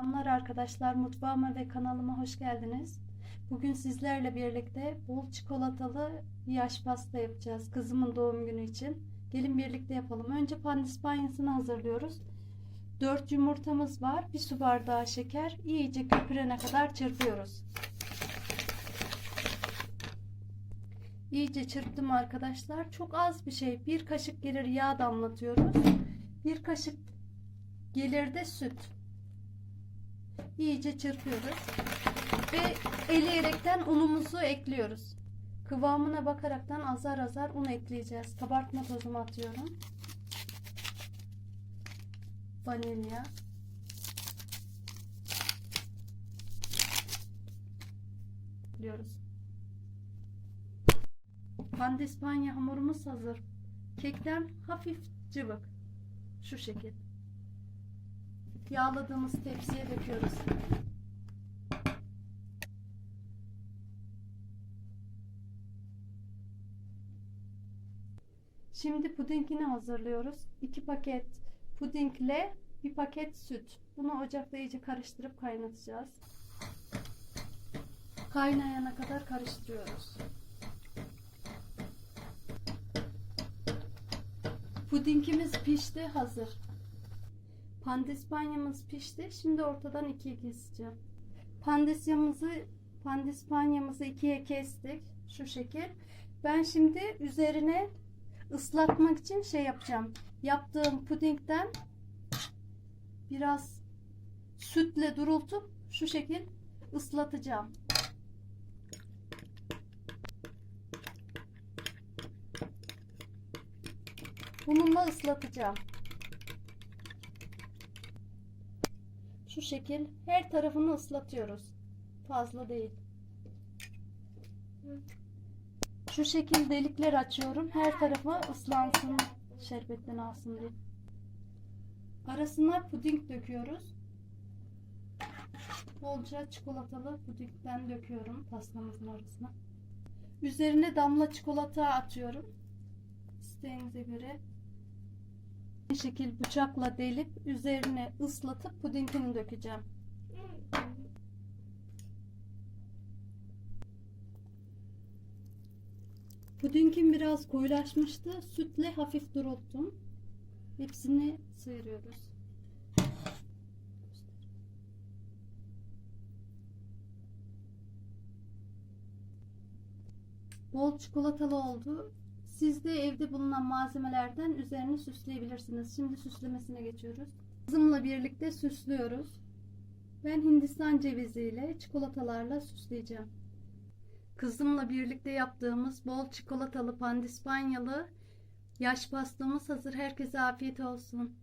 Selamlar arkadaşlar mutfağıma ve kanalıma hoş geldiniz. Bugün sizlerle birlikte bol çikolatalı yaş pasta yapacağız kızımın doğum günü için. Gelin birlikte yapalım. Önce pandispanyasını hazırlıyoruz. 4 yumurtamız var. 1 su bardağı şeker. İyice köpürene kadar çırpıyoruz. İyice çırptım arkadaşlar. Çok az bir şey. Bir kaşık gelir yağ damlatıyoruz. Bir kaşık gelir de süt iyice çırpıyoruz ve eleyerekten unumuzu ekliyoruz. Kıvamına bakaraktan azar azar un ekleyeceğiz. Kabartma tozumu atıyorum. Vanilya. Ekliyoruz. Pandispanya hamurumuz hazır. Kekten hafif cıvık. Şu şekil yağladığımız tepsiye döküyoruz. Şimdi pudingini hazırlıyoruz. 2 paket pudingle bir paket süt. Bunu ocakta iyice karıştırıp kaynatacağız. Kaynayana kadar karıştırıyoruz. Pudingimiz pişti, hazır. Pandispanyamız pişti. Şimdi ortadan ikiye keseceğim. Pandispanyamızı pandispanyamızı ikiye kestik. Şu şekil. Ben şimdi üzerine ıslatmak için şey yapacağım. Yaptığım pudingden biraz sütle durultup şu şekil ıslatacağım. Bununla ıslatacağım. Şu şekil her tarafını ıslatıyoruz. Fazla değil. Şu şekil delikler açıyorum. Her tarafı ıslansın, şerbetten alsın diye. Arasına puding döküyoruz. Bolca çikolatalı pudingden döküyorum pastamızın arasına. Üzerine damla çikolata atıyorum. İsteğinize göre şekil bıçakla delip üzerine ıslatıp pudingini dökeceğim. Pudingim biraz koyulaşmıştı. Sütle hafif durulttum. Hepsini sıyırıyoruz. Bol çikolatalı oldu. Siz de evde bulunan malzemelerden üzerini süsleyebilirsiniz. Şimdi süslemesine geçiyoruz. Kızımla birlikte süslüyoruz. Ben Hindistan ceviziyle çikolatalarla süsleyeceğim. Kızımla birlikte yaptığımız bol çikolatalı pandispanyalı yaş pastamız hazır. Herkese afiyet olsun.